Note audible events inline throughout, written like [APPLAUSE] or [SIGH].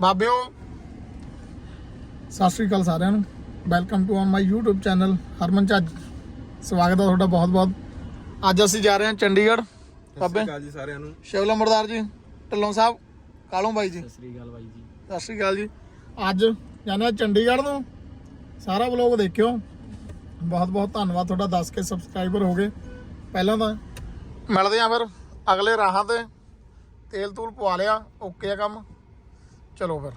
ਬਾਬਿਓ ਸਤਿ ਸ਼੍ਰੀ ਅਕਾਲ ਸਾਰਿਆਂ ਨੂੰ। Welcome to my YouTube channel Harman Chajj ਸਵਾਗਤ ਹੈ ਤੁਹਾਡਾ ਬਹੁਤ ਬਹੁਤ ਅੱਜ ਅਸੀਂ ਜਾ ਰਹੇ ਹਾਂ ਚੰਡੀਗੜ੍ਹ। ਬਾਬੇ ਕਾਲ ਜੀ ਸਾਰਿਆਂ ਨੂੰ। ਸ਼ਿਵ ਲੰਬੜਦਾਰ ਜੀ ਢਿੱਲੋਂ ਸਾਹਿਬ ਕਾਲੋਂ ਬਾਈ ਜੀ? ਸ੍ਰੀ ਅਕਾਲ ਬਾਈ ਜੀ। ਸਤਿ ਸ਼੍ਰੀ ਅਕਾਲ ਜੀ। ਅੱਜ ਜਾਂਦੇ ਹਾਂ ਚੰਡੀਗੜ੍ਹ ਨੂੰ ਸਾਰਾ ਵਲੋਗ ਦੇਖਿਓ। ਬਹੁਤ ਬਹੁਤ ਧੰਨਵਾਦ ਤੁਹਾਡਾ ਦੱਸ ਕੇ ਸਬਸਕ੍ਰਾਈਬਰ ਹੋ ਗਏ। ਪਹਿਲਾਂ ਤਾਂ ਮਿਲਦੇ ਆ ਫਿਰ। ਅਗਲੇ ਰਾਹਾਂ ਤੇ ਤੇਲ ਤੂਲ ਪਵਾ ਲਿਆ ਓਕੇ ਆ ਕੰਮ। ਚਲੋ ਫਿਰ।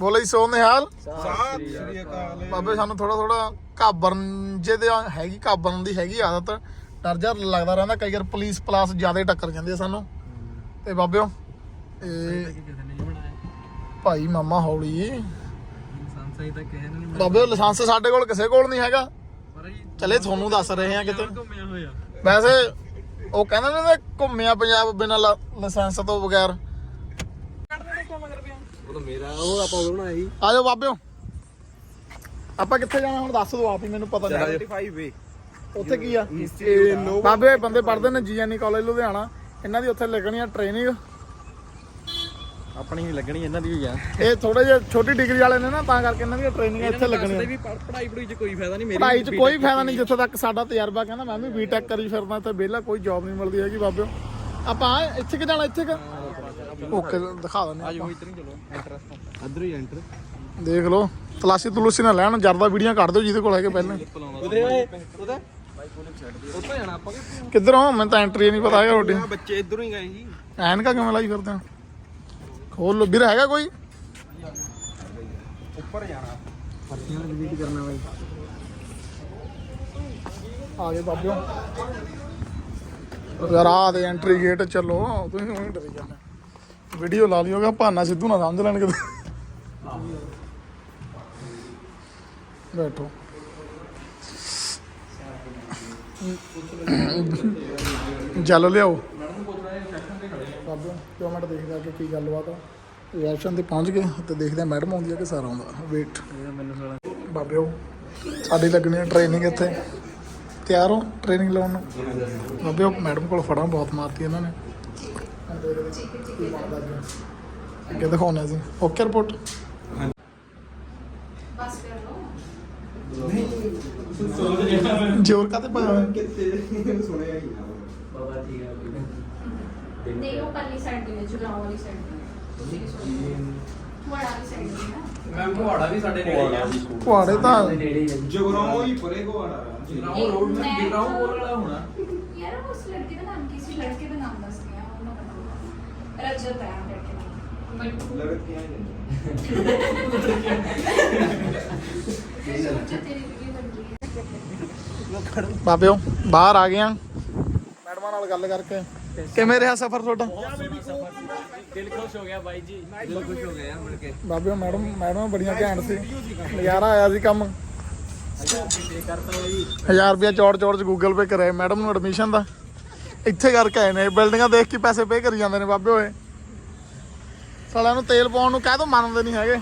ਬੋਲੇ ਜੀ ਸੋ ਨਿਹਾਲ ਸਤਿ ਸ਼੍ਰੀ ਅਕਾਲ। ਬਾਬੇ ਸਾਨੂੰ ਥੋੜਾ ਥੋੜਾ ਘਾਬਰਨ ਜੇ ਦੇ ਹੈਗੀ ਘਾਬਰਨ ਦੀ ਹੈਗੀ ਆਦਤ। ਡਰ ਜਾ ਲੱਗਦਾ ਰਹਿੰਦਾ ਕਈ ਵਾਰ ਪੁਲਿਸ ਪਲਾਸ ਜ਼ਿਆਦਾ ਟੱਕਰ ਜਾਂਦੀ ਆ ਸਾਨੂੰ। ਤੇ ਬਾਬਿਓ ਇਹ ਭਾਈ ਮਾਮਾ ਹੌਲੀ। ਸਹੀ ਤਾਂ ਕਿਸੇ ਨੇ ਨਹੀਂ ਬਾਬੇ ਲਾਇਸੈਂਸ ਸਾਡੇ ਕੋਲ ਕਿਸੇ ਕੋਲ ਨਹੀਂ ਹੈਗਾ। ਚਲੇ ਤੁਹਾਨੂੰ ਦੱਸ ਰਹੇ ਆ ਕਿਤੇ। ਵੈਸੇ ਉਹ ਕਹਿੰਦੇ ਨੇ ਘੁੰਮਿਆ ਪੰਜਾਬ ਬਿਨਾਂ ਲਾਇਸੈਂਸ ਤੋਂ ਬਗੈਰ। ਉਹ ਤਾਂ ਮੇਰਾ ਉਹ ਆਪਾਂ ਉਹ ਬਣਾਇਆ ਸੀ। ਆ ਜਾਓ ਬਾਬਿਓ। ਆਪਾਂ ਕਿੱਥੇ ਜਾਣਾ ਹੁਣ ਦੱਸ ਦਿਓ ਆਪ ਹੀ ਮੈਨੂੰ ਪਤਾ ਨਹੀਂ। 75 ਵੇ। ਉੱਥੇ ਕੀ ਆ? ਇਹ ਨੋ ਬਾਬੇ ਬੰਦੇ ਪੜ੍ਹਦੇ ਨੇ ਜੀਐਨਈ ਕਾਲਜ ਲੁਧਿਆਣਾ। ਇਹਨਾਂ ਦੀ ਉੱਥੇ ਲੱਗਣੀ ਆ ਟ੍ਰੇਨਿੰਗ ਆਪਣੀ ਹੀ ਲੱਗਣੀ ਇਹਨਾਂ ਦੀ ਵੀ ਆ। ਇਹ ਥੋੜੇ ਜਿਹਾ ਛੋਟੀ ਡਿਗਰੀ ਵਾਲੇ ਨੇ ਨਾ ਤਾਂ ਕਰਕੇ ਇਹਨਾਂ ਦੀ ਟ੍ਰੇਨਿੰਗ ਇੱਥੇ ਲੱਗਣੀ ਆ ਵੀ ਪੜ੍ਹਾਈ ਪੜੂਈ ਚ ਕੋਈ ਫਾਇਦਾ ਨਹੀਂ ਮੇਰੀ ਪੜ੍ਹਾਈ 'ਚ ਕੋਈ ਫਾਇਦਾ ਨਹੀਂ ਜਿੱਥੇ ਤੱਕ ਸਾਡਾ ਤਜਰਬਾ ਕਹਿੰਦਾ ਮੈਂ ਵੀ ਬੀਟੈਕ ਕਰੀ ਫਿਰਦਾ ਤੇ ਵਿਹਲਾ ਕੋਈ ਜੌਬ ਨਹੀਂ ਮਿਲਦੀ ਹੈਗੀ ਬਾਬਿਓ। ਆਪਾਂ ਇੱਥੇ ਕਿ ਜਾਣਾ ਇੱਥੇ ਕਿ? ਓਕੇ ਦਿਖਾ ਦਿੰਦੇ ਆਜੋ ਆਪਾਂ। ਇੱਧਰ ਹੀ ਚਲੋ ਐਂਟਰ ਇੱਧਰ ਹੀ ਐਂਟਰ ਦੇਖ ਲਓ ਤਲਾਸ਼ੀ ਤਲੂਸੀ ਨਾ ਲੈਣ ਜਰਦਾ ਵੀਡੀਓ ਕੱਢ ਦਿਓ ਜਿਹਦੇ ਕੋਲ ਹੈਗੇ ਪਹਿਲਾਂ। ਉਹਦੇ ਓਏ ਉਹਦੇ? ਉੱਥੇ ਜਾਣਾ ਆਪਾਂ ਕਿ? ਕਿੱਧਰੋਂ ਮੈਨੂੰ ਤਾਂ ਐਂਟਰੀ ਨਹੀਂ ਪਤਾ ਹੈਗਾ ਤੁਹਾਡੀ। ਆ ਬੱਚੇ ਇਧਰੋਂ ਹੀ ਗਏ ਜੀ ਐਨਕਾ ਕਿਵੇਂ ਲਾਈ ਫਿਰਦੇ ਹੋ? ਖੋਲ ਲੋ ਵੀਰ ਹੈਗਾ ਕੋਈ? ਉੱਪਰ ਜਾਣਾ। ਪਰਚੀਆਂ ਡਿਲੀਟ ਕਰਨਾ ਬਾਈ। ਆ ਗਏ ਬਾਬਿਓ। ਯਾਰ ਆ ਦੇ ਐਂਟਰੀ ਗੇਟ ਚੱਲੋ ਤੁਸੀਂ ਉਹੀ ਡਰੀ ਜਾਂਦੇ ਵੀਡੀਓ ਲਾ ਲਿਓਗਾ ਭਾਨਾ ਸਿੱਧੂ ਨਾ ਸਮਝ ਲੈਣ ਕਿਤੇ ਬੈਠੋ। ਜਲ ਲਿਆਓ। ਬਾਬਿਓ ਕਿਉਂ ਮਿੰਟ ਦੇਖਦਾ ਕਿ ਕੀ ਗੱਲਬਾਤ ਆ। ਰਿਐਕਸ਼ਨ ਤੇ ਪਹੁੰਚ ਗਏ, ਤੇ ਦੇਖਦੇ ਆ ਮੈਡਮ ਆਉਂਦੀ ਆ ਕਿ ਸਰ ਆਉਂਦਾ। ਵੇਟ ਮੈਨੂੰ ਸਾਲਾ ਬਾਬਿਓ ਸਾਡੀ ਲੱਗਣੀ ਹੈ ਟ੍ਰੇਨਿੰਗ ਇੱਥੇ। ਤਿਆਰ ਹੋ ਟ੍ਰੇਨਿੰਗ ਲਾਉਣ ਨੂੰ? ਬਾਬਿਓ ਮੈਡਮ ਕੋਲ ਫੜਾਂ, ਬਹੁਤ ਮਾਰਤੀ ਇਹਨਾਂ ਨੇ। ਹੁਣ ਦੇਖਦੇ ਹਾਂ ਕੀ ਬਣਦਾ ਅੱਗੇ। ਅੱਗੇ ਦਿਖਾਉਣਾ ਸੀ ਓਕੇ ਰਿਪੋਰਟ ਜੋਰ ਕਾਤੇ ਪਾਇਆ? ਕਿੱਥੇ ਸੁਣਿਆ ਹੀ ਨਾ ਬਾਬਾ ਠੀਕ ਆ ਨਹੀਂ ਉਹ ਪਰਲੀ ਸਾਈਡ ਦੀ ਨੇ ਜੁਲਾਓ ਵਾਲੀ ਸਾਈਡ ਦੀ ਤੁਹਾਡਾ ਵਾਲੀ ਸਾਈਡ ਦੀ ਨਾ। ਮੈਂ ਘੋੜਾ ਵੀ ਸਾਡੇ ਨੇੜੇ ਹੀ ਆ। ਕੁਹਾੜੇ ਤਾਂ ਨੇੜੇ ਹੀ ਆ ਜੀ। ਜਗਰਾਉਂ ਹੀ ਪਰੇ ਕੋੜਾ ਜਗਰਾਉਂ ਰੋਡ ਮੈਂ ਜਗਰਾਉਂ ਬੋਲ ਵਾਲਾ ਹੋਣਾ। ਯਾਰ ਉਸ ਲੜਕੇ ਦਾ ਨਾਮ ਕੀ ਸੀ? ਲੜਕੇ ਦਾ ਨਾਮ ਦੱਸ ਗਿਆ ਉਹਨਾਂ ਪਤਾ ਰਜਤ ਹੈ ਲੜਕੇ ਦਾ ਬਟ ਲੜਕੀਆਂ ਹੀ ਸੋਚੋ ਤੇਰੀ ਵੀਡੀਓ ਬਣ ਗਈ ਹੈ ਬਾਬਿਓ ਬਾਹਰ ਆ ਗਏ ਆ ਮੈਡਮਾਂ ਨਾਲ ਗੱਲ ਕਰਕੇ ਕਿਵੇਂ ਰਿਹਾ ਸਫ਼ਰ ਤੁਹਾਡਾ ਦਿਲ ਖੁਸ਼ ਹੋ ਗਿਆ ਬਾਈ ਜੀ ਦਿਲ ਖੁਸ਼ ਹੋ ਗਿਆ ਮਿਲ ਕੇ ਬਾਬਿਓ ਮੈਡਮ ਮੈਡਮ ਬੜੀਆਂ ਘੈਂਟ ਸੀ ਨਜ਼ਾਰਾ ਆਇਆ ਸੀ ਕੰਮ ਪੇ ਕਰਤਾ ਬਾਈ 1000 ਰੁਪਿਆ ਚੌੜ ਚੌੜ ਚ ਗੂਗਲ ਪੇ ਕਰਿਆ ਮੈਡਮ ਨੂੰ ਐਡਮਿਸ਼ਨ ਦਾ ਇੱਥੇ ਕਰਕੇ ਆਏ ਨੇ ਬਿਲਡਿੰਗਾਂ ਦੇਖ ਕੇ ਪੈਸੇ ਪੇ ਕਰੀ ਜਾਂਦੇ ਨੇ ਬਾਬੇ ਓਏ। ਸਾਲਿਆਂ ਨੂੰ ਤੇਲ ਪਾਉਣ ਨੂੰ ਕਹਿ ਦੋ ਮੰਨਦੇ ਨਹੀਂ ਹੈਗੇ।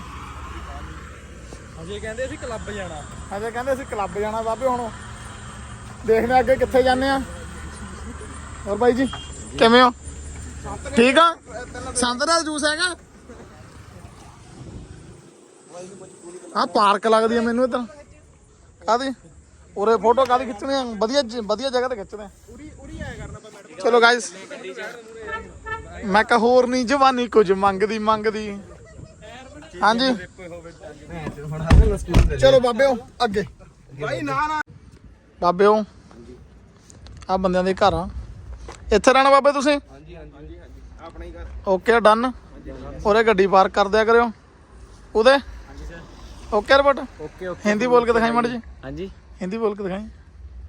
ਅਜੇ ਕਹਿੰਦੇ ਅਸੀਂ ਕਲੱਬ ਜਾਣਾ। ਅਜੇ ਕਹਿੰਦੇ ਅਸੀਂ ਕਲੱਬ ਜਾਣਾ ਬਾਬੇ ਹੁਣ। ਦੇਖਦੇ ਅੱਗੇ ਕਿੱਥੇ ਜਾਂਦੇ ਆ ਹੋਰ ਬਾਈ ਜੀ ਕਿਵੇਂ ਹੋ? ਠੀਕ ਆ? ਸੰਤਰਾ ਜੂਸ ਹੈਗਾ? ਆ ਪਾਰਕ ਲੱਗਦੀ ਆ ਮੈਨੂੰ ਇੱਧਰ। ਕਾਦੀ ਉਰੇ ਫੋਟੋ ਕਾਦੀ ਖਿੱਚਣੀ ਆ? ਵਧੀਆ ਵਧੀਆ ਜਗ੍ਹਾ ਤੇ ਖਿੱਚਦੇ ਆ। ਚਲੋ ਗਾਇਸ ਮੈਂ ਕਹ ਹੋਰ ਨਹੀਂ ਜਵਾਨੀ ਕੁਝ ਮੰਗਦੀ ਮੰਗਦੀ। ਹਾਂਜੀ। ਚਲੋ ਬਾਬਿਓ ਅੱਗੇ। ਭਾਈ ਨਾ ਨਾ ਬਾਬਿਓ ਆ ਬੰਦਿਆਂ ਦੇ ਘਰ ਇੱਥੇ ਰਹਿਣਾ ਬਾਬੇ ਤੁਸੀਂ? ਹਾਂਜੀ ਹਾਂਜੀ ਆਪਣਾ ਹੀ ਓਕੇ ਡਨ ਉਰੇ ਗੱਡੀ ਪਾਰਕ ਕਰ ਦਿਆ ਕਰਿਓ। ਉਹਦੇ? ਹਾਂਜੀ ਸਰ ਓਕੇ ਰਿਪੋਰਟ ਹਿੰਦੀ ਬੋਲ ਕੇ ਦਿਖਾਈ ਮੜ ਜੀ ਹਿੰਦੀ ਬੋਲ ਕੇ ਦਿਖਾਈ।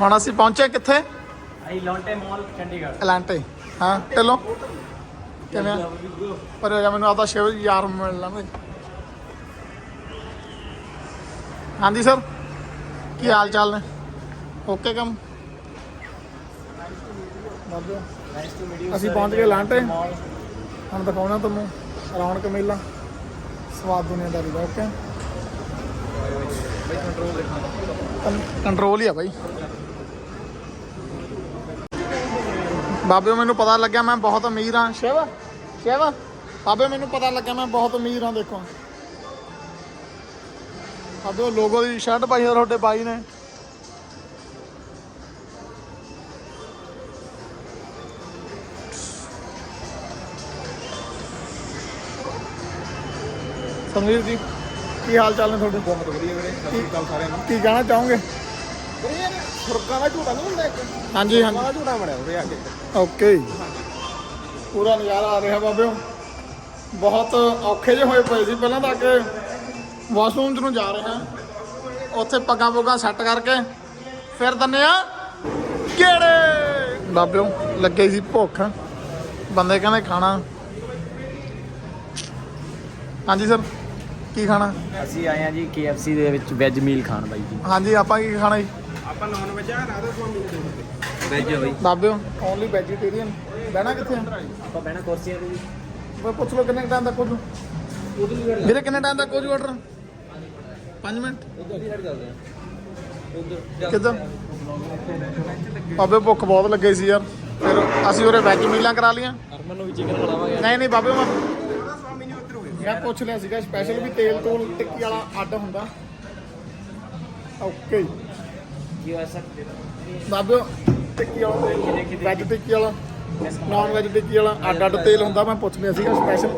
ਹੁਣ ਅਸੀਂ ਪਹੁੰਚੇ ਕਿੱਥੇ? ਆਈ ਲੌਂਟੇ ਮਾਲ ਚੰਡੀਗੜ੍ਹ। ਐਲਾਂਟੇ ਹਾਂ ਢਿੱਲੋਂ। ਕਿਵੇਂ ਆ? ਪਰ ਜਾ ਮੈਨੂੰ ਆਦਾ ਸ਼ਿਵ ਯਾਰ ਮਿਲ ਲੈਂਦੇ ਹਾਂਜੀ ਸਰ ਕੀ ਹਾਲ ਚਾਲ ਨੇ? ਓਕੇ ਕੰਮ? ਅਸੀਂ ਪਹੁੰਚ ਗਏ ਲਾਂਟੇ। ਹੁਣ ਦਿਖਾਉਣਾ ਤੁਹਾਨੂੰ ਰੌਣਕ ਮੇਲਾ। ਸਵਾਦ ਦੁਨੀਆਦਾਰੀ ਦਾ ਓਕੇ? ਕੰਟਰੋਲ ਹੀ ਆ ਬਾਈ। ਬਾਬੇ ਮੈਨੂੰ ਪਤਾ ਲੱਗਿਆ, ਮੈਂ ਬਹੁਤ ਅਮੀਰ ਹਾਂ। ਸ਼ਿਵ ਸ਼ਿਵ, ਬਾਬੇ ਮੈਨੂੰ ਪਤਾ ਲੱਗਿਆ, ਮੈਂ ਬਹੁਤ ਅਮੀਰ ਹਾਂ, ਦੇਖੋ। ਬਾਬਿਓ ਲੋਗੋ ਦੀ ਸ਼ਰਟ ਪਾਈ ਆ ਤੁਹਾਡੇ ਬਾਈ ਨੇ। ਸਮੀਰ ਜੀ। ਕੀ ਹਾਲ ਚਾਲ ਨੇ ਤੁਹਾਡੇ? ਬਹੁਤ ਵਧੀਆ ਵੀਰੇ ਸਤਿ ਸ਼੍ਰੀ ਅਕਾਲ ਸਾਰਿਆਂ ਨੂੰ। ਕੀ ਕਹਿਣਾ ਚਾਹੋਗੇ? ਵੀਰੇ ਯਾਰ ਫੁਰਕਾਂ ਦਾ ਝੂਟਾ ਨਹੀਂ ਹੁੰਦਾ ਇੱਕ? ਹਾਂਜੀ ਹਾਂਜੀ। ਬੜਾ ਝੂਟਾ ਬਣਿਆ ਉਰੇ ਆ ਕੇ। ਓਕੇ ਪੂਰਾ ਨਜ਼ਾਰਾ ਆ ਰਿਹਾ ਬਾਬਿਓ। ਬਹੁਤ ਔਖੇ ਜਿਹੇ ਹੋਏ ਪਏ ਸੀ ਪਹਿਲਾਂ ਤਾਂ ਕਿ ਵਾਸ਼ਰੂਮ ਚ ਨੂੰ ਜਾ ਰਹੇ ਹਾਂ। ਉੱਥੇ ਪੱਗਾਂ ਪੁੱਗਾਂ ਸੈੱਟ ਕਰਕੇ ਫਿਰ ਦੰਨੇ ਆ ਕਿਹੜੇ ਬਾਬਿਓ ਲੱਗੇ ਸੀ ਭੁੱਖ। ਬੰਦੇ ਕਹਿੰਦੇ ਖਾਣਾ। ਹਾਂਜੀ ਸਰ। ਕੀ ਖਾਣਾ? ਅਸੀਂ ਆਏ ਆ ਜੀ KFC ਦੇ ਵਿੱਚ ਵੈਜ ਮੀਲ ਖਾਣ ਬਾਈ ਜੀ। ਹਾਂਜੀ ਆਪਾਂ ਕੀ ਖਾਣਾ ਜੀ? ਆਪਾਂ ਨਾਨ ਵਜਾ ਰਾਧਾ ਸਵਾਮੀ ਨੂੰ ਦੇ ਵੈਜ ਬਾਈ। ਬਾਬਿਓ ਓਨਲੀ ਵੈਜੀਟੇਰੀਅਨ ਬਹਿਣਾ ਕਿੱਥੇ ਆ? ਆਪਾਂ ਬਹਿਣਾ ਕੁਰਸੀਆਂ ਤੇ ਜੀ। ਮੈਂ ਪੁੱਛ ਲਓ ਕਿੰਨੇ ਟਾਈਮ ਤੱਕ ਹੋ ਜੂ? ਵੀਰੇ ਕਿੰਨੇ ਟਾਈਮ ਤੱਕ ਹੋ ਜੂ ਆਰਡਰ 5 ਮਿੰਟ। ਕਿੱਦਾਂ? ਬਾਬੇ ਭੁੱਖ ਬਹੁਤ ਲੱਗੀ ਸੀ ਯਾਰ। ਫਿਰ ਅਸੀਂ ਉਰੇ ਵੈਜ ਮੀਲਾਂ ਕਰਾ ਲੀਆਂ ਅਰਮਨ ਨੂੰ ਵੀ ਚਿਕਨ ਖਿਲਾਵਾਂਗੇ ਨਹੀਂ ਨਹੀਂ ਬਾਬੇ ਮੈਂ ਮੈਂ ਪੁੱਛ ਲਿਆ ਸੀਗਾ ਸਪੈਸ਼ਲ ਵੀ ਤੇਲ ਤੋਲ ਟਿੱਕੀ ਵਾਲਾ ਅੱਡ ਹੁੰਦਾ। ਓਕੇ ਕੀ ਸਰ ਬਾਬੇ ਟਿੱਕੀ ਵਾਲਾ ਵੈਜ ਟਿੱਕੀ ਵਾਲਾ ਨਾਨ ਵੈਜ ਟਿੱਕੀ ਵਾਲਾ ਅੱਡ ਅੱਡ ਤੇਲ ਹੁੰਦਾ ਮੈਂ ਪੁੱਛ ਲਿਆ ਸੀਗਾ ਸਪੈਸ਼ਲ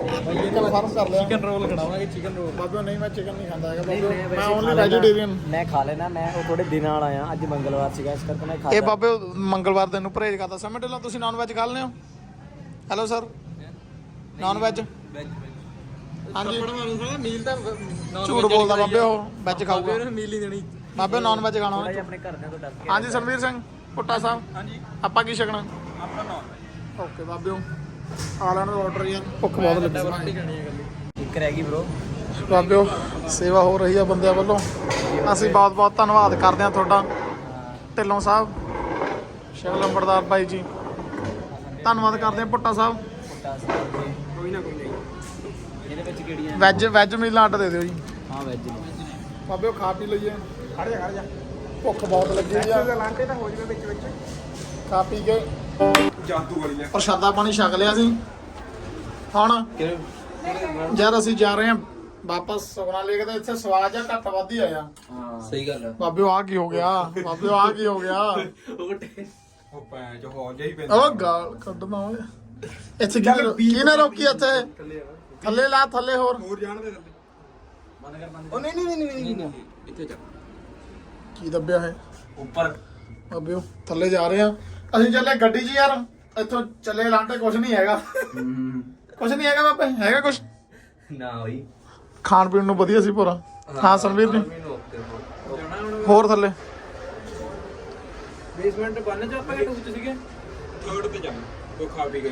ਕਨਫਰਮ ਕਰ ਲਿਆ। ਚਿਕਨ ਰੋਲ ਖਿਲਾਵਾਂਗੇ ਚਿਕਨ ਰੋਲ ਬਾਬੇ ਨਹੀਂ ਮੈਂ ਚਿਕਨ ਨਹੀਂ ਖਾਂਦਾ ਹੈਗਾ ਬਾਬੇ ਮੈਂ ਓਨਲੀ ਵੈਜੀਟੇਰੀਅਨ ਮੈਂ ਖਾ ਲੈਣਾ ਮੈਂ ਉਹ ਥੋੜੇ ਦਿਨਾਂ ਨਾਲ ਆਇਆ ਅੱਜ ਮੰਗਲਵਾਰ ਸੀਗਾ ਇਸ ਕਰਕੇ ਮੈਂ ਖਾ ਇਹ ਬਾਬੇ ਮੰਗਲਵਾਰ ਦਿਨ ਨੂੰ ਪਰਹੇਜ ਕਰਦਾ। ਸਮਝ ਲਓ ਤੁਸੀਂ ਨਾਨ ਵੈਜ ਖਾ ਹੋ। ਹੈਲੋ ਸਰ ਨਾਨ ਵੈਜ ਹਾਂਜੀ। ਮੀਲ ਤਾਂ ਝੂਠ ਬੋਲਦਾ ਬਾਬੇ ਉਹ ਵੈਜ ਖਾਊਗਾ। ਮੀਲ ਨਹੀਂ ਦੇਣੀ। ਬਾਬੇ ਨਾਨ ਵੈਜ ਖਾਣਾ ਉਹਨੇ। ਆਪਣੇ ਘਰਦਿਆਂ ਤੋਂ ਡਰ ਕੇ ਹਾਂਜੀ ਸਰਵੀਰ ਸਿੰਘ ਪੁੱਟਾ ਸਾਹਿਬ। ਹਾਂਜੀ। ਆਪਾਂ ਕੀ ਛਕਣਾ? ਆਪਾਂ ਨਾਨ ਓਕੇ ਬਾਬਿਓ ਆ ਲੈਣ ਦਾ ਆਰਡਰ ਯਾਰ। ਭੁੱਖ ਬਹੁਤ ਲੱਗੀ। ਇੱਕ ਰਹਿ ਗਈ ਬ్రో ਬਾਬਿਓ ਸੇਵਾ ਹੋ ਰਹੀ ਆ ਬੰਦਿਆਂ ਵੱਲੋਂ। ਅਸੀਂ ਬਹੁਤ ਬਹੁਤ ਧੰਨਵਾਦ ਕਰਦੇ ਹਾਂ ਤੁਹਾਡਾ। ਢਿੱਲੋਂ ਸਾਹਿਬ ਸ਼ਿਵ ਲੰਬੜਦਾਰ ਬਾਈ ਜੀ। ਧੰਨਵਾਦ ਕਰਦੇ ਹਾਂ ਪੁੱਟਾ ਸਾਹਿਬ। ਪੁੱਟਾ ਸਾਹਿਬ ਕੋਈ ਨਾ ਕੋਈ ਨਹੀਂ। ਇਹਦੇ ਵਿੱਚ ਕਿਹੜੀਆਂ? ਵੈਜ ਵੈਜ ਮੀਲਾਂ ਅੱਡ ਦੇ ਦਿਓ ਜੀ। ਹਾਂ ਵੈਜ ਬਾਬਿਓ ਖਾ ਪੀ ਲਈਏ। ਖੜ ਜਾ ਖੜ ਜਾ। ਭੁੱਖ ਬਹੁਤ ਲੱਗੀ ਆ। ਲਾਂਟੇ ਤਾਂ ਹੋ ਜਵੇ ਵਿੱਚ ਵਿੱਚ। ਖਾ ਪੀ ਕੇ ਜਾਦੂ ਵਾਲੀ ਲੈ ਪ੍ਰਸ਼ਾਦਾ ਪਾਣੀ ਛਕ ਲਿਆ ਸੀ। ਹੁਣ ਯਾਰ ਅਸੀਂ ਜਾ ਰਹੇ ਹਾਂ ਵਾਪਸ ਸੁਖਨਾ ਲੇਕ ਤੇ ਇੱਥੇ ਸਵਾਦ ਜਾਂ ਘੱਟ ਵੱਧ ਹੀ ਆਇਆ। ਹਾਂ। ਸਹੀ ਗੱਲ ਹੈ ਬਾਬਿਓ ਆ ਕੀ ਹੋ ਗਿਆ? ਬਾਬਿਓ ਆ ਕੀ ਹੋ ਗਿਆ? ਉਹ ਪੈ ਜੋ ਹੋ ਜਾਈ ਪੈਂਦਾ। ਉਹ ਗਾਲ ਕੱਢਣਾ ਓਏ। ਇੱਥੇ ਕੀ ਕਿਹਨੇ ਰੋਕੀ ਇੱਥੇ? ਥੱਲੇ ਲਾ ਥੱਲੇ ਹੋਰ। ਹੋਰ ਜਾਣ ਦੇ ਥੱਲੇ। ਬੰਦ ਕਰ ਬੰਦ ਉਹ ਨਹੀਂ ਨਹੀਂ ਨਹੀਂ ਨਹੀਂ ਇੱਥੇ ਜਾ ਕੀ ਦੱਬਿਆ ਹੈ? ਉੱਪਰ। ਬਾਬਿਓ ਥੱਲੇ ਜਾ ਰਹੇ ਆ। ਅਸੀਂ ਚੱਲੇ ਗੱਡੀ 'ਚ ਯਾਰ। ਇੱਥੋਂ ਚੱਲੇ ਲਾਂਟੇ ਕੁਝ ਨਹੀਂ ਹੈਗਾ। ਕੁਝ ਨਹੀਂ ਹੈਗਾ ਬਾਬੇ ਹੈਗਾ ਕੁਝ ਨਾ ਹੋਈ ਖਾਣ ਪੀਣ ਨੂੰ ਵਧੀਆ ਸੀ ਪੂਰਾ ਹਾਂ ਸੰਵੀਰ ਜੀ। ਹੋਰ ਥੱਲੇ। ਬੇਸਮੈਂਟ ਬੰਨ ਚ ਆਪਾਂ ਵਿੱਚ ਸੀਗੇ? ਥਰਡ ਤੇ ਜਾ ਕੋਈ ਖਾ ਪੀ ਗਈ।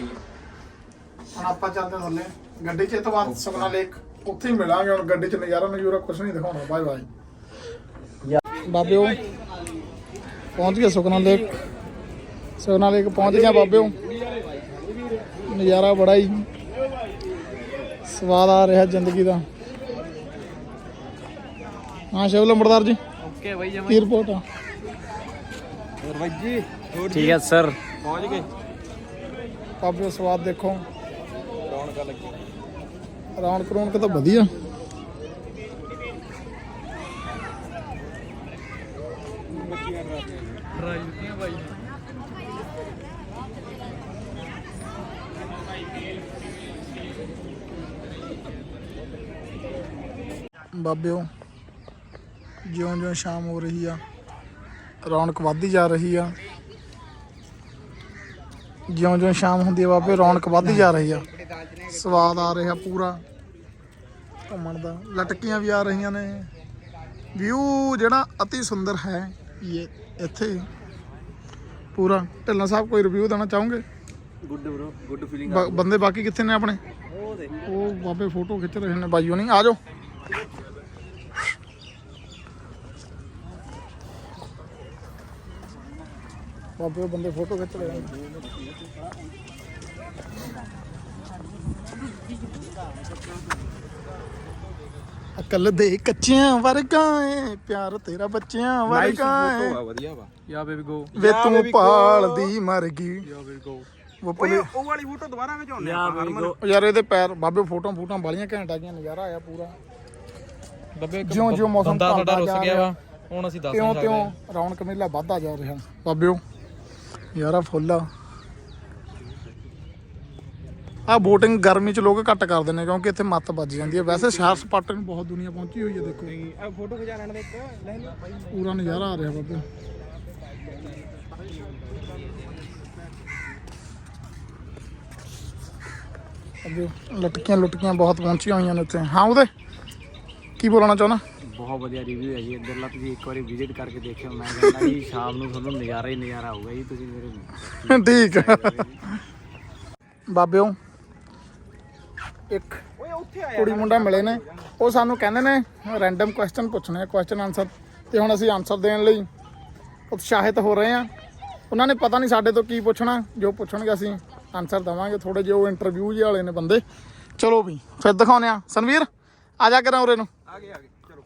ਹੁਣ ਆਪਾਂ ਚੱਲਦੇ ਹਾਂ ਥੱਲੇ। ਗੱਡੀ 'ਚ ਇਹ ਤੋਂ ਬਾਅਦ ਸੁਖਨਾ ਲੇਕ ਉੱਥੇ ਹੀ ਮਿਲਾਂਗੇ। ਹੁਣ ਗੱਡੀ 'ਚ ਨਜ਼ਾਰਾ ਨਜ਼ੂਰਾ ਕੁਝ ਨਹੀਂ ਦਿਖਾਉਣਾ। Bye bye. ਬਾਬਿਓ ਪਹੁੰਚ ਗਏ ਸੁਖਨਾ ਲੇਕ ਸੁਖਨਾ ਲੇਕ ਪਹੁੰਚ ਗਿਆ ਬਾਬਿਓ ਨਜ਼ਾਰਾ ਬੜਾ ਹੀ ਸਵਾਦ ਆ ਰਿਹਾ ਜ਼ਿੰਦਗੀ ਦਾ। ਹਾਂ ਸ਼ਿਵ ਲੰਬੜਦਾਰ ਜੀ। ਓਕੇ ਬਾਈ ਜਮਾ। ਕੀ ਰਿਪੋਰਟ ਆ? ਠੀਕ ਹੈ ਸਰ। ਪਹੁੰਚ ਗਏ। ਬਾਬਿਓ ਸਵਾਦ ਦੇਖੋ। ਰੌਣਕਾਂ ਲੱਗੀ। ਰੌਣਕ ਰੌਣਕ ਤਾਂ ਵਧੀਆ। ਰਾਜਨੀਤੀਆਂ ਬਾਈ ਬਾਬਿਓ ਜਿਉਂ-ਜਿਉਂ ਸ਼ਾਮ ਹੋ ਰਹੀ ਆ ਰੌਣਕ ਵੱਧਦੀ ਜਾ ਰਹੀ ਆ। ਜਿਉਂ-ਜਿਉਂ ਸ਼ਾਮ ਹੁੰਦੀ ਆ ਬਾਬੇ ਰੌਣਕ ਵੱਧਦੀ ਜਾ ਰਹੀ ਆ। ਸਵਾਦ ਆ ਰਿਹਾ ਪੂਰਾ। ਘੁੰਮਣ ਦਾ। ਲਟਕੀਆਂ ਵੀ ਆ ਰਹੀਆਂ ਨੇ। ਵਿਊ ਜਿਹੜਾ ਅਤੀ ਸੁੰਦਰ ਹੈ ਇਹ ਇੱਥੇ। ਪੂਰਾ। ਢਿੱਲੋਂ ਸਾਹਿਬ ਕੋਈ ਰਿਵਿਊ ਦੇਣਾ ਚਾਹੋਗੇ? ਗੁੱਡ ਬ్రో ਗੁੱਡ ਫੀਲਿੰਗ ਬੰਦੇ ਬਾਕੀ ਕਿੱਥੇ ਨੇ ਆਪਣੇ? ਉਹ ਬਾਬੇ ਫੋਟੋ ਖਿੱਚ ਰਹੇ ਨੇ। ਬਾਈਓ ਨਹੀਂ ਆ ਜਾਓ। ਬਾਬੇ ਉਹ ਬੰਦੇ ਫੋਟੋ ਖਿੱਚ ਰਹੇ ਅਕਲ ਦੇ ਕੱਚਿਆਂ ਵਰਗਾ ਏ ਪਿਆਰ ਤੇਰਾ ਬੱਚਿਆਂ ਵਰਗਾ ਏ। ਵਧੀਆ ਵਾ। ਯਾ ਬੇਬੀ ਗੋ। ਵੇ ਤੂੰ ਪਾਲਦੀ ਮਰ ਗਈ। ਯਾ ਬੇਬੀ ਗੋ। ਉਹ ਪੁਲਿਸ ਉਹ ਵਾਲੀ ਫੋਟੋ ਦੁਬਾਰਾ ਖਿਚਾਉਣੇ ਯਾਰ ਇਹਦੇ ਪੈਰ ਬਾਬੇ ਫੋਟੋਆਂ ਫੋਟੋਆਂ ਬਾਲੀਆਂ ਘੈਂਟ ਆ ਗਈਆਂ ਨਜ਼ਾਰਾ ਆਇਆ ਪੂਰਾ। ਬੱਬੇ ਜਿਉਂ ਜਿਉਂ ਮੌਸਮ ਢਲਦਾ ਰੁੱਸ ਜਾ ਗਿਆ ਰਿਹਾ। ਵਾ ਹੁਣ ਅਸੀਂ ਦੱਸ ਨਹੀਂ ਤਿਉਂ ਸਕਦੇ। ਰੌਣਕ ਮੇਲਾ ਵੱਧਦਾ ਜਾ ਰਿਹਾ। ਬਾਬਿਓ। ਯਾਰਾ ਫੁੱਲ ਆ। ਆ VOTING ਗਰਮੀ ਚ ਲੋਕ ਘੱਟ ਕਰਦੇ ਨੇ ਕਿਉਂਕਿ ਇੱਥੇ ਮੱਤ ਵੱਜ ਜਾਂਦੀ ਹੈ। ਵੈਸੇ ਸ਼ਹਿਰ ਸਪਾਟੇ ਨੂੰ ਬਹੁਤ ਦੁਨੀਆ ਪਹੁੰਚੀ ਹੋਈ ਹੈ ਦੇਖੋ। ਆ ਫੋਟੋ ਖਿਚਾ ਲੈਣ ਦੇ ਇੱਕ ਲੈ ਲਓ। ਪੂਰਾ ਨਜ਼ਾਰਾ ਆ ਰਿਹਾ ਬਾਬੇ। ਅੱਗੇ ਲਟਕੀਆਂ ਲੁਟਕੀਆਂ ਬਹੁਤ ਪਹੁੰਚੀਆਂ ਹੋਈਆਂ ਨੇ ਇੱਥੇ। ਹਾਂ ਉਹਦੇ। ਕੀ ਬੋਲਣਾ ਚਾਹੁੰਦਾ? ਬਹੁਤ ਵਧੀਆ ਰਿਵਿਊ ਹੈ ਜੀ। ਇੱਧਰਲਾ ਤੁਸੀਂ ਇੱਕ ਵਾਰੀ ਵਿਜ਼ਿਟ ਕਰਕੇ ਦੇਖਿਓ। ਮੈਂ ਕਹਿੰਦਾ ਜੀ ਸ਼ਾਮ ਨੂੰ ਤੁਹਾਨੂੰ ਨਜ਼ਾਰਾ ਹੀ ਨਜ਼ਾਰਾ ਆਊਗਾ ਜੀ। ਤੁਸੀਂ ਮੇਰੇ [LAUGHS] ਠੀਕ ਬਾਬਿਓ ਇੱਕ ਓਏ ਉੱਥੇ ਆਇਆ ਕੁੜੀ ਮੁੰਡਾ ਮਿਲੇ ਨੇ। ਉਹ ਸਾਨੂੰ ਕਹਿੰਦੇ ਨੇ ਰੈਂਡਮ ਕੁਐਸਚਨ ਪੁੱਛਣੇ ਆ ਕੁਐਸਚਨ ਆਨਸਰ ਤੇ ਹੁਣ ਅਸੀਂ ਆਨਸਰ ਦੇਣ ਲਈ ਉਤਸ਼ਾਹਿਤ ਹੋ ਰਹੇ ਆ ਉਹਨਾਂ ਨੇ ਪਤਾ ਨਹੀਂ ਸਾਡੇ ਤੋਂ ਕੀ ਪੁੱਛਣਾ। ਜੋ ਪੁੱਛਣਗੇ ਅਸੀਂ ਆਨਸਰ ਦਵਾਂਗੇ। ਥੋੜੇ ਜਿਹੇ ਉਹ ਇੰਟਰਵਿਊ ਜਿਹੇ ਵਾਲੇ ਨੇ ਬੰਦੇ। ਚਲੋ ਵੀ ਫਿਰ ਦਿਖਾਉਨੇ ਆ ਸੰਵੀਰ ਆ ਜਾ ਕਰਾਂ ਉਰੇ ਨੂੰ। ਆ ਗਏ ਆ ਗਏ।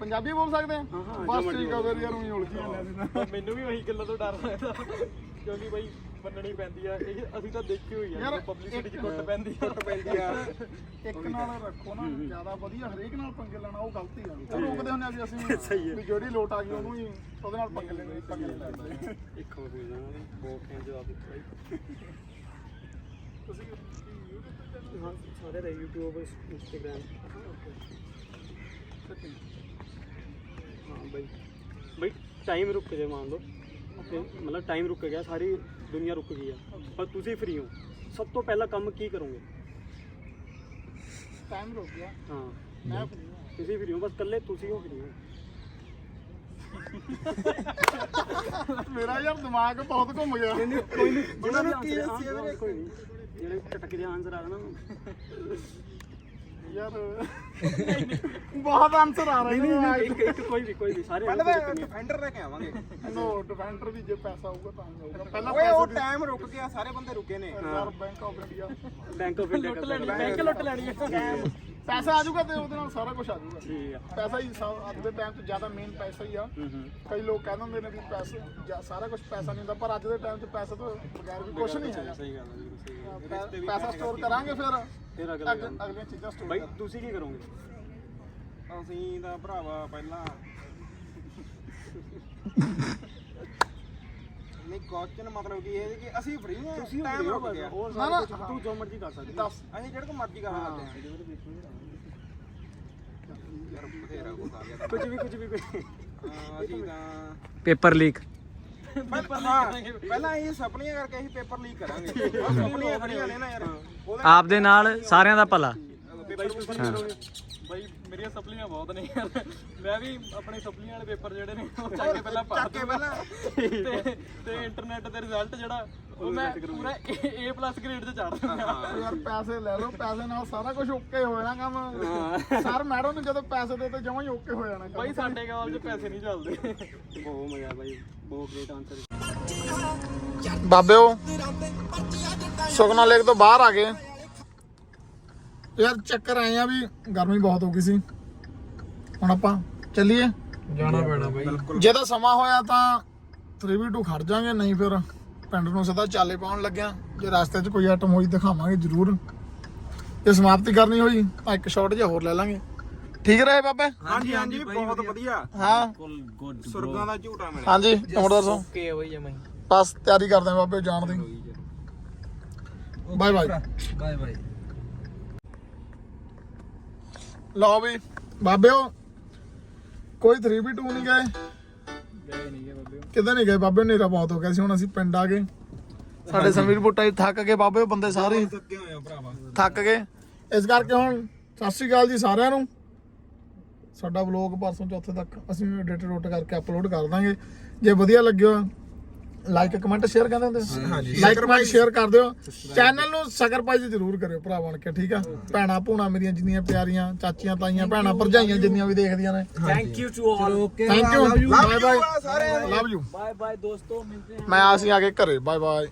ਪੰਜਾਬੀ ਬੋਲ ਸਕਦੇ ਆ? ਬਸ ਠੀਕ ਆ ਫਿਰ ਯਾਰ ਉਹੀ ਉਲਝੀ ਜਾਂਦੇ ਮੈਨੂੰ ਵੀ ਉਹੀ ਗੱਲਾਂ ਤੋਂ ਡਰ ਲੱਗਦਾ। ਕਿਉਂਕਿ ਬਾਈ ਮੰਨਣੀ ਪੈਂਦੀ ਆ ਇਹ ਅਸੀਂ ਤਾਂ ਦੇਖੀ ਹੋਈ ਆ ਪਬਲਿਸਿਟੀ ਚ ਕੁੱਟ ਪੈਂਦੀ ਆ। ਕੁੱਟ ਪੈਂਦੀ ਆ। [LAUGHS] ਇੱਕ ਨਾਲ ਰੱਖੋ ਨਾ ਜ਼ਿਆਦਾ ਵਧੀਆ ਹਰੇਕ ਨਾਲ ਪੰਗੇ ਲੈਣਾ ਉਹ ਗਲਤੀ ਆ। ਉਹ ਰੋਕਦੇ ਹੁੰਦੇ ਆ ਵੀ ਅਸੀਂ [LAUGHS] ਵੀ ਜਿਹੜੀ ਲੋਟ ਆ ਗਈ ਉਹਨੂੰ ਹੀ ਉਹਦੇ ਨਾਲ ਪੰਗੇ ਲੈਣੇ ਪੰਗੇ ਲੈਣੇ ਇੱਕ ਹੋ ਗਿਆ ਬਹੁਤ ਖੇਂ ਜਵਾਬ ਦਿੱਤਾ ਤੁਸੀਂ ਸਾਰੇ ਦੇ YouTube Instagram ਹਾਂ ਬਈ ਬਈ ਟਾਈਮ ਰੁਕ ਜੇ ਮੰਨ ਲਓ। ਤੇ ਮਤਲਬ ਟਾਈਮ ਰੁਕ ਗਿਆ ਸਾਰੀ ਦੁਨੀਆ ਰੁਕ ਗਈ ਆ। ਪਰ ਤੁਸੀਂ ਫ੍ਰੀ ਹੋ। ਸਭ ਤੋਂ ਪਹਿਲਾ ਕੰਮ ਕੀ ਕਰੋਗੇ? ਟਾਈਮ ਰੁਕ ਗਿਆ। ਹਾਂ। ਮੈਂ ਹਾਂ। ਤੁਸੀਂ ਫ੍ਰੀ ਹੋ ਬਸ ਇਕੱਲੇ ਤੁਸੀਂ ਹੋ ਫ੍ਰੀ ਹੋ। ਮੇਰਾ ਯਾਰ ਦਿਮਾਗ ਬਹੁਤ ਘੁੰਮ ਗਿਆ। ਕੋਈ ਨਹੀਂ ਜਿਹਨਾਂ ਨੂੰ ਕੀ ਦੱਸਿਆ ਕੋਈ ਨਹੀਂ ਜਿਹੜੇ ਟਟਕ ਦੇ ਆਨਸਰ ਆ ਰਹੇ ਨਾ। ਯਾਰ। ਬਹੁਤ ਆਨਸਰ ਆ ਰਹੇ ਨੇ ਇੱਕ ਇੱਕ ਕੋਈ ਵੀ ਕੋਈ ਵੀ ਸਾਰੇ ਪਹਿਲਾਂ ਡਿਫੈਂਡਰ ਲੈ ਕੇ ਆਵਾਂਗੇ। ਨੋ ਡਿਫੈਂਡਰ ਵੀ ਜੇ ਪੈਸਾ ਆਊਗਾ ਤਾਂ ਹੀ ਆਊਗਾ ਪਹਿਲਾਂ ਓਏ ਉਹ ਟਾਈਮ ਰੁਕ ਗਿਆ ਸਾਰੇ ਬੰਦੇ ਰੁਕੇ ਨੇ। Bank of India bank of India ਲੁੱਟ ਲੈਣੀ ਬੈਂਕ ਲੁੱਟ ਲੈਣੀ। ਆ ਪੈਸਾ ਆ ਜਾਊਗਾ ਤੇ ਉਹਦੇ ਨਾਲ ਸਾਰਾ ਕੁਝ ਆ ਜਾਊਗਾ। ਠੀਕ ਆ। ਪੈਸਾ ਹੀ ਸਾ- ਅੱਜ ਦੇ ਟਾਈਮ 'ਚ ਜ਼ਿਆਦਾ ਮੇਨ ਪੈਸਾ ਹੀ ਆ। ਹੂੰ ਹੂੰ। ਕਈ ਲੋਕ ਕਹਿ ਦਿੰਦੇ ਨੇ ਵੀ ਪੈਸੇ ਜਾਂ ਸਾਰਾ ਕੁਝ ਪੈਸਾ ਨਹੀਂ ਹੁੰਦਾ ਪਰ ਅੱਜ ਦੇ ਟਾਈਮ 'ਚ ਪੈਸੇ ਤੋਂ ਬਗੈਰ ਵੀ ਕੁਝ ਨਹੀਂ ਹੈਗਾ। ਸਹੀ ਗੱਲ ਹੈ ਬਿਲਕੁਲ ਸਹੀ ਗੱਲ ਪੈ- ਪੈਸਾ ਸਟੋਰ ਕਰਾਂਗੇ ਫਿਰ। ਫਿਰ ਅਗਲਾ ਅੱਗੇ- ਅਗਲੀਆਂ ਚੀਜ਼ਾਂ ਸਟੋਰ ਬਾਈ ਤੁਸੀਂ ਕੀ ਕਰੋਗੇ? ਅਸੀਂ ਤਾਂ ਭਰਾਵਾ ਪਹਿਲਾਂ ਨਹੀਂ ਕੁਐਸਚਨ ਮਤਲਬ ਕੀ ਇਹ ਕਿ ਅਸੀਂ ਫ੍ਰੀ ਹਾਂ ਤੁਸੀਂ ਟਾਈਮ ਰੁਕ ਗਿਆ ਨਾ ਨਾ ਤੂੰ ਜੋ ਮਰਜ਼ੀ ਕਰ ਸਕਦੀ ਦੱਸ ਅਸੀਂ ਜਿਹੜਾ ਕੋ ਮਰਜ਼ੀ ਕਰ ਸਕਦੇ ਹਾਂ ਯਾਰ ਬਥੇਰਾ ਕੁਝ ਆ ਗਿਆ ਕੁਝ ਵੀ ਕੁਝ ਵੀ ਹਾਂ ਅਸੀਂ ਤਾਂ ਪੇਪਰ ਲੀਕ ਪਹਿਲਾਂ ਪਹਿਲਾਂ ਇਹ ਸਪਲੀਆਂ ਕਰਕੇ ਅਸੀਂ ਪੇਪਰ ਲੀਕ ਕਰਾਂਗੇ ਸਪਲੀਆਂ ਖੜੀਆਂ ਨੇ ਨਾ ਯਾਰ ਉਹਦੇ ਆਪ ਦੇ ਨਾਲ ਸਾਰਿਆਂ ਦਾ ਭਲਾ ਪੇਪਰ ਬਈ ਮੇਰੀਆਂ ਸਪਲੀਆਂ ਬਹੁਤ ਨੇ ਯਾਰ। ਮੈਂ ਵੀ ਆਪਣੇ ਸਪਲੀਆਂ ਵਾਲੇ ਪੇਪਰ ਜਿਹੜੇ ਨੇ ਉਹ ਚੱਕ ਕੇ ਪਹਿਲਾਂ ਪੜ੍ਹ ਚੱਕ ਕੇ ਪਹਿਲਾਂ। ਤੇ ਤੇ ਇੰਟਰਨੈਟ ਤੇ ਰਿਜ਼ਲਟ ਜਿਹੜਾ ਉਹ ਮੈਂ ਪੂਰਾ A+ ਗ੍ਰੇਡ ਤੇ ਚਾੜ ਦਿੰਦਾ ਯਾਰ ਪੈਸੇ ਲੈ ਲਓ ਪੈਸੇ ਨਾਲ ਸਾਰਾ ਕੁਝ ਓਕੇ ਹੋ ਜਾਣਾ ਕੰਮ। ਸਰ ਮੈਡਮ ਨੂੰ ਜਦੋਂ ਪੈਸੇ ਦੇ ਤੇ ਜਮਾਂ ਹੀ ਓਕੇ ਹੋ ਜਾਣਾ ਬਾਈ ਸਾਡੇ ਕਾਲਜ 'ਚ ਪੈਸੇ ਨਹੀਂ ਚੱਲਦੇ। ਬਹੁਤ ਮਜ਼ਾ ਬਾਈ। ਬਹੁਤ ਗ੍ਰੇਟ ਆਨਸਰ ਬਾਬਿਓ ਸੁਖਨਾ ਲੇਕ ਤੋਂ ਬਾਹਰ ਆ ਗਏ। ਯਾਰ ਚੱਕਰ ਆਏ ਆ ਵੀ ਗਰਮੀ ਬਹੁਤ ਹੋ ਗਈ ਸੀ। ਹੁਣ ਆਪਾਂ ਚੱਲੀਏ। ਜਾਣਾ ਪੈਣਾ ਬਾਈ। ਜੇ ਤਾਂ ਸਮਾਂ ਹੋਇਆ ਤਾਂ 3v2 ਖੜ ਜਾਾਂਗੇ ਨਹੀਂ ਫਿਰ ਪਿੰਡ ਨੂੰ ਸਿੱਧਾ ਚਾਲੇ ਪਾਉਣ ਲੱਗਿਆ। ਜੇ ਰਸਤੇ 'ਚ ਕੋਈ ਆਈਟਮ ਹੋਈ ਦਿਖਾਵਾਂਗੇ ਜ਼ਰੂਰ। ਜੇ ਸਮਾਪਤੀ ਕਰਨੀ ਹੋਈ ਤਾਂ ਇੱਕ ਸ਼ਾਟ ਜਿਹਾ ਹੋਰ ਲੈ ਲਾਂਗੇ। ਠੀਕ ਰਹੇ ਬਾਬੇ? ਹਾਂਜੀ ਹਾਂਜੀ ਬਹੁਤ ਵਧੀਆ। ਹਾਂ। ਗੁੱਡ ਸੁਰਗਾਂ ਦਾ ਝੂਟਾ ਮਿਲਿਆ। ਹਾਂਜੀ ਹੋਰ ਦੱਸੋ? ਓਕੇ ਬਾਈ ਜਮਾਈ। ਬਸ ਤਿਆਰੀ ਕਰਦੇ ਆਂ ਬਾਬੇ ਜਾਣ ਦੀ। ਬਾਏ ਬਾਏ ਬਾਏ ਬਾਏ ਲਓ ਵੀ ਬਾਬਿਓ ਕੋਈ 3v2 ਨਹੀਂ ਗਏ। ਗਏ ਨਹੀਂ ਗਏ ਬਾਬੇ ਕਿਤੇ ਨਹੀਂ ਗਏ? ਬਾਬੇ ਹਨੇਰਾ ਬਹੁਤ ਹੋ ਗਿਆ ਸੀ ਹੁਣ ਅਸੀਂ ਪਿੰਡ ਆ ਗਏ। ਸਾਡੇ ਸਮੀਰ ਬੁੱਟਾ ਜੀ ਥੱਕ ਗਏ ਬਾਬੇ ਉਹ ਬੰਦੇ ਸਾਰੇ। ਹੀ ਥੱਕੇ ਹੋਏ ਆ ਭਰਾਵਾ। ਥੱਕ ਗਏ। ਇਸ ਕਰਕੇ ਹੁਣ ਸਤਿ ਸ਼੍ਰੀ ਅਕਾਲ ਜੀ ਸਾਰਿਆਂ ਨੂੰ। ਸਾਡਾ ਵਲੌਗ ਪਰਸੋਂ ਚੌਥੇ ਤੱਕ ਅਸੀਂ ਐਡਿਟ ਰੋਟ ਕਰਕੇ ਅਪਲੋਡ ਕਰ ਦਾਂਗੇ। ਜੇ ਵਧੀਆ ਲੱਗਿਆ ਲਾਈਕ ਕਮੈਂਟ ਸ਼ੇਅਰ ਕਹਿੰਦੇ ਹੁੰਦੇ ਹਾਂਜੀ। ਲਾਈਕ ਕਮੈਂਟ ਸ਼ੇਅਰ ਕਰ ਦਿਓ ਚੈਨਲ ਨੂੰ ਸਕਰਪਾਈਜ਼ ਜ਼ਰੂਰ ਕਰਿਓ ਭਰਾ ਬਣ ਕੇ ਠੀਕ ਆ? ਭੈਣਾ ਭੂਣਾ ਮੇਰੀਆਂ ਜਿੰਨੀਆਂ ਪਿਆਰੀਆਂ ਚਾਚੀਆਂ ਤਾਈਆਂ ਭੈਣਾ ਭਰਜਾਈਆਂ ਜਿੰਨੀਆਂ ਵੀ ਦੇਖਦੀਆਂ ਨੇ। Thank you to all thank you bye bye love you bye bye ਦੋਸਤੋ ਮਿਲਤੇ हैं ਮੈਂ ਅਸੀਂ ਆ ਕੇ ਘਰੇ। Bye bye